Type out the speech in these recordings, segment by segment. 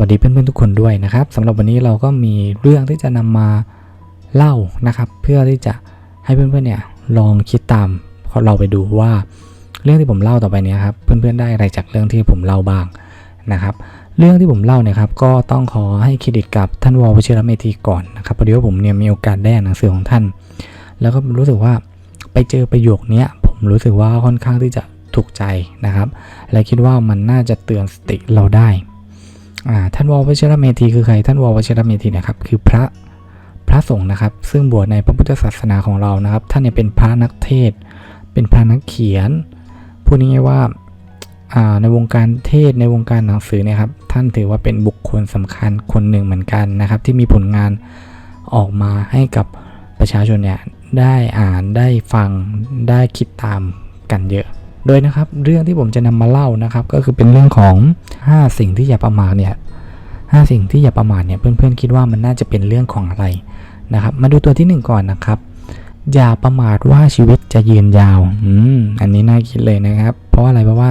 วัสดีเพื่อนๆทุกคนด้วยนะครับสำหรับวันนี้เราก็มีเรื่องที่จะนำมาเล่านะครับ เพื่อที่จะให้เพื่อนๆเนี่ยลองคิดตามเราไปดูว่า เรื่องที่ผมเล่าต่อไปนี้ครับเพื่อนๆได้อะไรจากเรื่องที่ผมเล่าบ้างนะครับ เรื่องที่ผมเล่าเนี่ยครับก็ต้องขอให้เครดิตกับท่านวอลวชิรเมธีก่อนนะครับพอดีว่าผมเนี่ยมีโอกาสได้อ่านหนังสือของท่าน แล้วก็รู้สึกว่าไปเจอประโยคนี้ผมรู้สึกว่าค่อนข้างที่จะถูกใจนะครับ และคิดว่ามันน่าจะเตือนสติเราได้ ท่านววชิรเมธีคือใคร ท่านววชิรเมธีนะครับ คือพระพระสงฆ์นะครับ ซึ่งบวชในพระพุทธศาสนาของเรานะครับ ท่านเนี่ยเป็นพระนักเทศ เป็นพระนักเขียน พูดง่ายๆว่าในวงการเทศในวงการหนังสือนี่ยครับ ท่านถือว่าเป็นบุคคลสำคัญคนหนึ่งเหมือนกันนะครับ ที่มีผลงานออกมาให้กับประชาชนเนี่ยได้อ่านได้ฟังได้คิดตามกันเยอะ โดยนะครับเรื่องที่ผมจะนำมาเล่านะครับ ก็คือเป็นเรื่องของ 5 สิ่งที่อย่าประมาทเนี่ยห้าสิ่งที่อย่าประมาทเนี่ยเพื่อนๆคิดว่ามันน่าจะเป็นเรื่องของอะไรนะครับ มาดูตัวที่ 1 ก่อนนะครับ อย่าประมาทว่าชีวิตจะยืนยาวอืมอันนี้น่าคิดเลยนะครับ เพราะอะไรเพราะว่า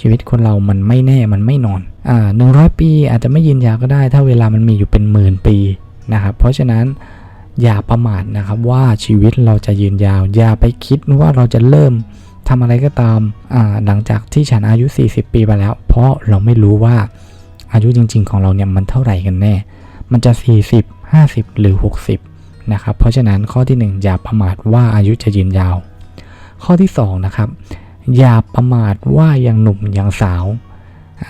ชีวิตคนเรามันไม่แน่มันไม่นอนอ่าหนึ่งร้อยปีอาจจะไม่ยืนยาวก็ได้ ถ้าเวลามันมีอยู่เป็นหมื่นปีนะครับ เพราะฉะนั้นอย่าประมาทนะครับว่าชีวิตเราจะยืนยาว อย่าไปคิดว่าเราจะเริ่ม ทำอะไรก็ตามหลังจากที่ฉันอายุ 40 ปีไปแล้ว เพราะเราไม่รู้ว่าอายุจริง ๆ ของเราเนี่ยมันเท่าไหร่กันแน่ มันจะ 40 50 หรือ 60 นะครับ เพราะฉะนั้นข้อที่ 1 อย่าประมาทว่าอายุจะยืนยาว ข้อที่ 2 นะครับ อย่าประมาทว่ายังหนุ่มยังสาว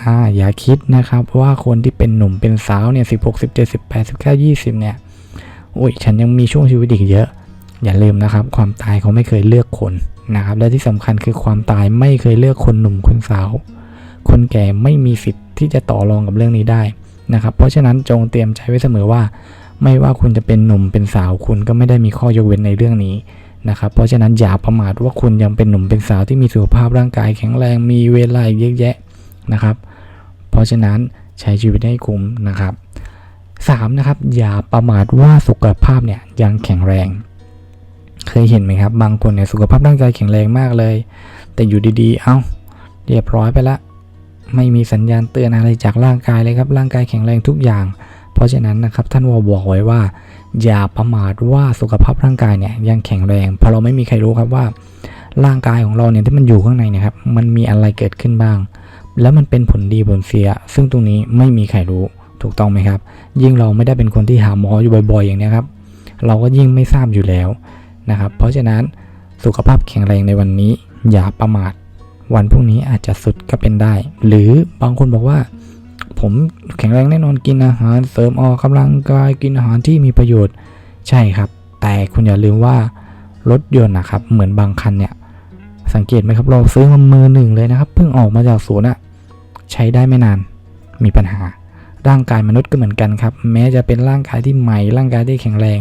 อ่าอย่าคิดนะครับว่าคนที่เป็นหนุ่มเป็นสาวเนี่ย16 17 18 19 20เนี่ยโอ้ยฉันยังมีช่วงชีวิตอีกเยอะ อย่าลืมนะครับ ความตายเขาไม่เคยเลือกคน นะครับ และที่สำคัญคือความตายไม่เคยเลือกคนหนุ่มคนสาว คนแก่ไม่มีสิทธิ์ที่จะต่อรองกับเรื่องนี้ได้นะครับ เพราะฉะนั้นจงเตรียมใจไว้เสมอว่า ไม่ว่าคุณจะเป็นหนุ่มเป็นสาวคุณก็ไม่ได้มีข้อยกเว้นในเรื่องนี้นะครับ เพราะฉะนั้นอย่าประมาทว่าคุณยังเป็นหนุ่มเป็นสาวที่มีสุขภาพร่างกายแข็งแรงมีเวลาเยอะแยะนะครับ เพราะฉะนั้นใช้ชีวิตให้คุ้มนะครับสามนะครับอย่าประมาทว่าสุขภาพเนี่ยยังแข็งแรง ยเห็นไหมครับ บางคนเนี่ยสุขภาพร่างกายแข็งแรงมากเลย แต่อยู่ดีๆ เอา้า เรียบร้อยไปละ ไม่มีสัญญาณเตือนอะไรจากร่างกายเลยครับ ร่างกายแข็งแรงทุกอย่าง เพราะฉะนั้นนะครับท่านวอบอกไว้ว่า อย่าประมาทว่าสุขภาพร่างกายเนี่ยยังแข็งแรงเพราะเราไม่มีใครรู้ครับว่า ร่างกายของเราเนี่ยที่มันอยู่ข้างในเนี่ยครับมันมีอะไรเกิดขึ้นบ้าง แล้วมันเป็นผลดีผลเสีย ซึ่งตรงนี้ไม่มีใครรู้ถูกต้องไหมครับ ยิ่งเราไม่ได้เป็นคนที่หาหมออยู่บ่อยๆ อย่างนี้ครับ เราก็ยิ่งไม่ทราบอยู่แล้ว นะครับ เพราะฉะนั้นสุขภาพแข็งแรงในวันนี้ อย่าประมาท วันพรุ่งนี้อาจจะสุดก็เป็นได้ หรือบางคนบอกว่า ผมแข็งแรงแน่นอนกินอาหาร เสริมออกกำลังกายกินอาหารที่มีประโยชน์ ใช่ครับ แต่คุณอย่าลืมว่ารถยนต์นะครับ เหมือนบางคันเนี่ย สังเกตไหมครับเราซื้อมามือหนึ่งเลยนะครับ เพิ่งออกมาจากศูนย์อะใช้ได้ไม่นานมีปัญหา ร่างกายมนุษย์ก็เหมือนกันครับ แม้จะเป็นร่างกายที่ใหม่ร่างกายที่แข็งแรง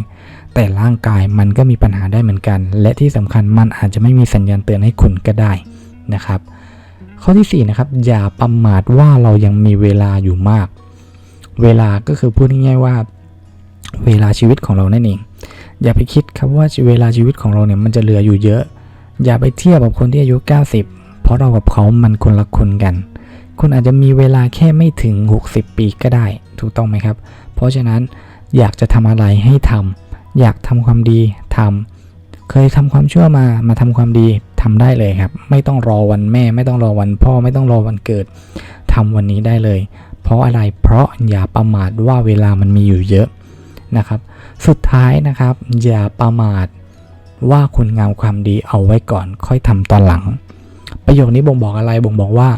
แต่ร่างกายมันก็มีปัญหาได้เหมือนกัน และที่สำคัญมันอาจจะไม่มีสัญญาณเตือนให้คุณก็ได้นะครับ ข้อที่4นะครับอย่าประมาทว่าเรายังมีเวลาอยู่มาก เวลาก็คือพูดง่ายๆว่า เวลาชีวิตของเรานั่นเอง อย่าไปคิดครับว่าเวลาชีวิตของเราเนี่ยมันจะเหลืออยู่เยอะ อย่าไปเทียบกับคนที่อายุ 90 เพราะเรากับเขามันคนละคนกัน คุณอาจจะมีเวลาแค่ไม่ถึง 60 ปีก็ได้ ถูกต้องไหมครับ เพราะฉะนั้นอยากจะทำอะไรให้ทำอยากทำความดีทำเคยทำความชั่วมามาทำความดีทำได้เลยครับ ไม่ต้องรอวันแม่ ไม่ต้องรอวันพ่อ ไม่ต้องรอวันเกิดทำวันนี้ได้เลย เพราะอะไรเพราะอย่าประมาทว่าเวลามันมีอยู่เยอะนะครับ สุดท้ายนะครับ อย่าประมาทว่าคุณงามความดีเอาไว้ก่อน ค่อยทำตอนหลัง ประโยคนี้บ่งบอกอะไรบ่งบอกว่า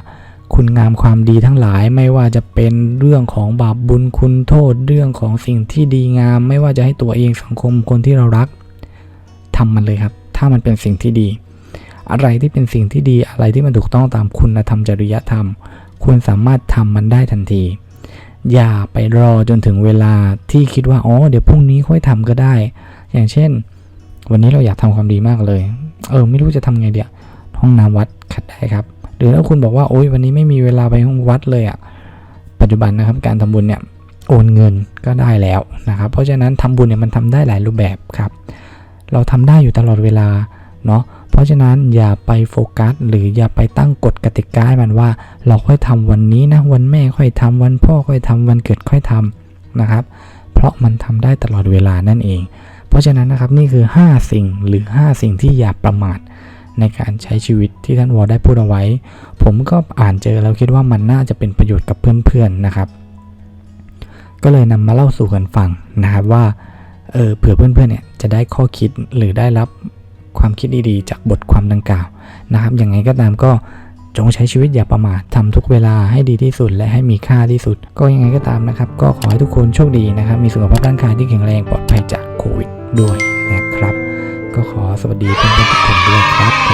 คุณงามความดีทั้งหลายไม่ว่าจะเป็นเรื่องของบาปบุญคุณโทษเรื่องของสิ่งที่ดีงาม ไม่ว่าจะให้ตัวเองสังคมคนที่เรารักทำมันเลยครับ ถ้ามันเป็นสิ่งที่ดี อะไรที่เป็นสิ่งที่ดีอะไรที่มันถูกต้องตามคุณธรรมจริยธรรม คุณสามารถทำมันได้ทันที อย่าไปรอจนถึงเวลาที่คิดว่าอ๋อเดี๋ยวพรุ่งนี้ค่อยทำก็ได้ อย่างเช่น วันนี้เราอยากทำความดีมากเลย เออ ไม่รู้จะทำไงเดียวห้องน้ำวัดขัดได้ครับ หรือถ้าคุณบอกว่าโอ๊ยวันนี้ไม่มีเวลาไปห้องวัดเลยอะ่ะปัจจุบันนะครับการทำบุญเนี่ยโอนเงินก็ได้แล้วนะครับเพราะฉะนั้นทำบุญเนี่ยมันทำได้หลายรูปแบบครับ เราทำได้อยู่ตลอดเวลาเนาะเพราะฉะนั้นอย่าไปโฟกัส หรืออย่าไปตั้งกฎกติกาให้มันว่า เราค่อยทำวันนี้นะวันแม่ค่อยทำวันพ่อค่อยทำวันเกิดค่อยทำนะครับ เพราะมันทำได้ตลอดเวลานั่นเอง เพราะฉะนั้นนะครับนี่คือ 5 สิ่งหรือ 5 สิ่งที่อย่าประมาท ในการใช้ชีวิตที่ท่านวอลได้พูดเอาไว้ ผมก็อ่านเจอแล้วคิดว่ามันน่าจะเป็นประโยชน์กับเพื่อนๆนะครับ ก็เลยนำมาเล่าสู่กันฟังนะครับว่าเออเผื่อเพื่อนๆเนี่ยจะได้ข้อคิดหรือได้รับความคิดดีๆ จากบทความดังกล่าวนะครับยังไงก็ตามก็จงใช้ชีวิตอย่าประมาททำทุกเวลาให้ดีที่สุดและให้มีค่าที่สุด ก็ยังไงก็ตามนะครับ ก็ขอให้ทุกคนโชคดีนะครับ มีสุขภาพร่างกายที่แข็งแรงปลอดภัยจากโควิดด้วยนะครับ ก็ขอสวัสดีเพื่อนๆทุกคนด้วยครับ